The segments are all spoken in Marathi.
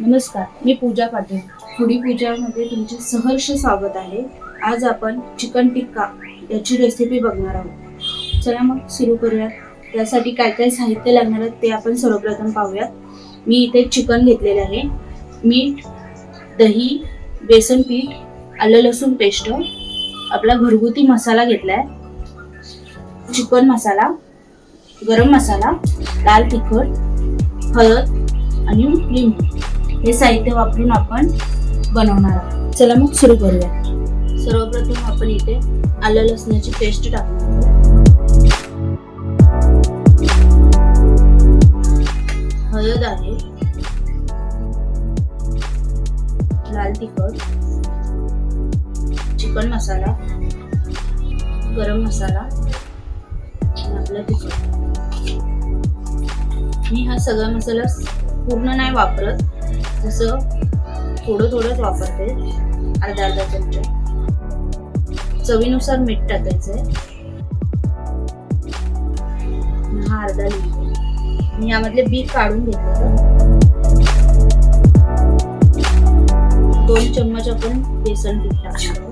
नमस्कार मी पूजा पाटील. फुडी पूजामध्ये तुमचे सहर्ष स्वागत आहे. आज आपण चिकन टिक्का याची रेसिपी बघणार आहोत. चला मग सुरू करूयात. त्यासाठी काय काय साहित्य लागणार आहे ते आपण सर्वप्रथम पाहूयात. मी इथे चिकन घेतलेले आहे. मीठ दही बेसन पीठ आलं लसूण पेस्ट आपला घरगुती मसाला घेतला आहे चिकन मसाला गरम मसाला लाल तिखट हळद आणि लिंबू. हे साहित्य वापरून आपण बनवणार आहोत. चला मग सुरू करूया. सर्वप्रथम आपण इथे आलं लसणाची पेस्ट टाकणार आहोत. हळद आहे. लाल तिखट. चिकन मसाला. गरम मसाला. आणि आपला तिखट. मी हा सगळा मसाला पूर्ण नाही वापरत. तसं थोडं थोडंच वापरते. अर्धा अर्धा चमचा. चवीनुसार मीठ टाकायचं आहे हा अर्धा लिंबू. मी यामधले बी काढून घेतले दोन चम्मच आपण बेसन पीठ टाकणार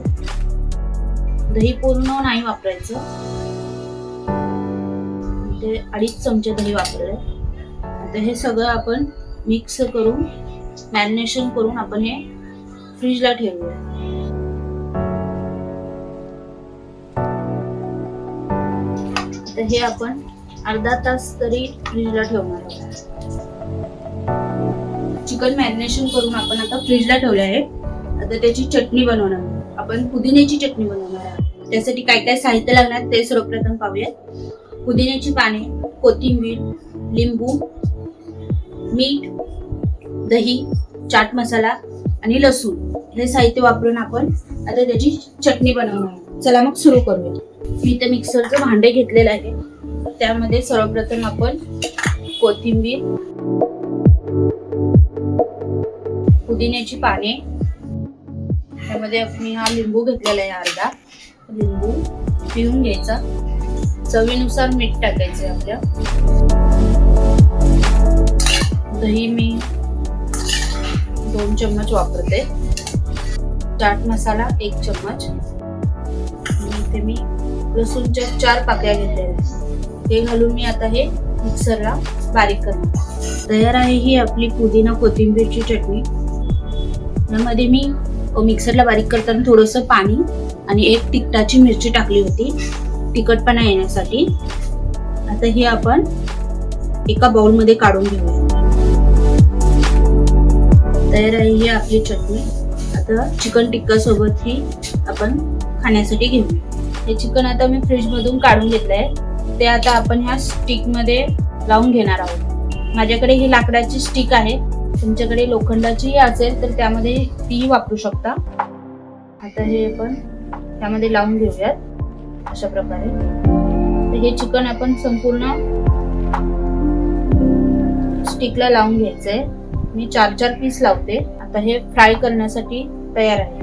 दही पूर्ण नाही वापरायचं. ते अडीच चमचे दही वापरले आता हे सगळं आपण मिक्स करून मॅरिनेशन करून आपण हे फ्रीजला ठेवूया. आता हे आपण अर्धा तास तरी फ्रीजला ठेवणार आहोत. चिकन मॅरिनेशन करून आपण आता फ्रीजला ठेवले आहे. आता त्याची चटणी बनवणार आहोत. आपण पुदिन्याची चटणी बनवणार आहोत. त्यासाठी काय काय साहित्य लागणार ते सर्वप्रथम पाहूयात. पुदिन्याची पाने कोथिंबीर लिंबू मीठ दही चाट मसाला आणि लसूण हे साहित्य वापरून आपण आता त्याची चटणी बनवणार आहोत. चला मग सुरू करूया. मी तर मिक्सरचं भांडे घेतलेलं आहे. त्यामध्ये सर्वप्रथम आपण कोथिंबीर पुदिन्याची पाने त्यामध्ये आपण हा लिंबू घेतलेला आहे अर्धा. लिंबू पिळून घ्यायचा. चवीनुसार मीठ टाकायचं आहे आपल्या. दही मी चम्मच वापरते. चाट मसाला एक चम्मच. इथे मी लसूणच्या चार पाकळ्या घेतल्या ते घालून मी आता हे मिक्सरला बारीक करणार तयार आहे ही आपली पुदिना कोथिंबीरची चटणी. यामध्ये मी मिक्सरला बारीक करताना थोडंसं पाणी आणि एक तिखटाची मिरची टाकली होती तिखटपणा येण्यासाठी. आता हे आपण एका बाउलमध्ये काढून घेऊया. तयार आहे ही आपली चटणी. आता चिकन टिक्का सोबत ही आपण खाण्यासाठी घेऊया हे चिकन आता मी फ्रीज मधून काढून आहे ते आता आपण ह्या स्टिकमध्ये लावून घेणार आहोत. माझ्याकडे ही लाकडाची स्टिक आहे. तुमच्याकडे लोखंडाचीही असेल तर त्यामध्ये तीही वापरू शकता. आता हे आपण त्यामध्ये लावून घेऊयात. अशा प्रकारे. तर हे चिकन आपण संपूर्ण स्टिकला लावून घ्यायचं आहे मी चार चार पीस लावते. आता हे फ्राय करण्यासाठी तयार आहे.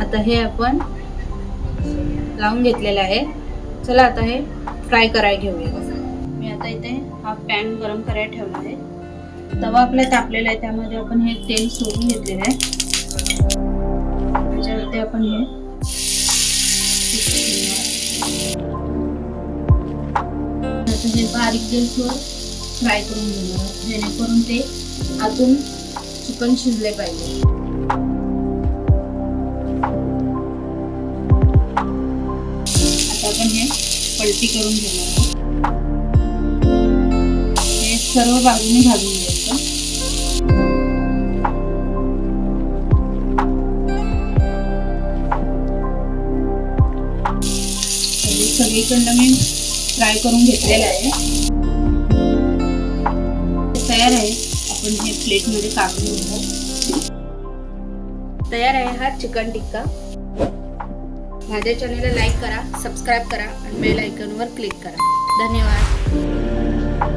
आता हे आपण लावून घेतलेलं आहे. चला आता हे फ्राय करायला घेऊया. मी आता इथे हा पॅन गरम करायला ठेवला आहे. तवा आपला तापलेला आहे त्यामध्ये आपण हे तेल सोडून घेतलेलं आहे. त्याच्यावरती आपण हे हे बारीक गॅसवर फ्राय करून घेणार जेणेकरून ते आतून चिकन शिजले पाहिजे. आता आपण हे पलटी करून घेणार हे सर्व बाजूने भाजून घ्यायचं सगळीकडनं मी फ्राय करून घेतलेला आहे. तयार आहे. आपण हे प्लेटमध्ये काढून घेऊ. तयार आहे हा चिकन टिक्का. माझ्या चॅनलला लाईक करा सबस्क्राईब करा आणि बेल आयकॉनवर क्लिक करा. धन्यवाद.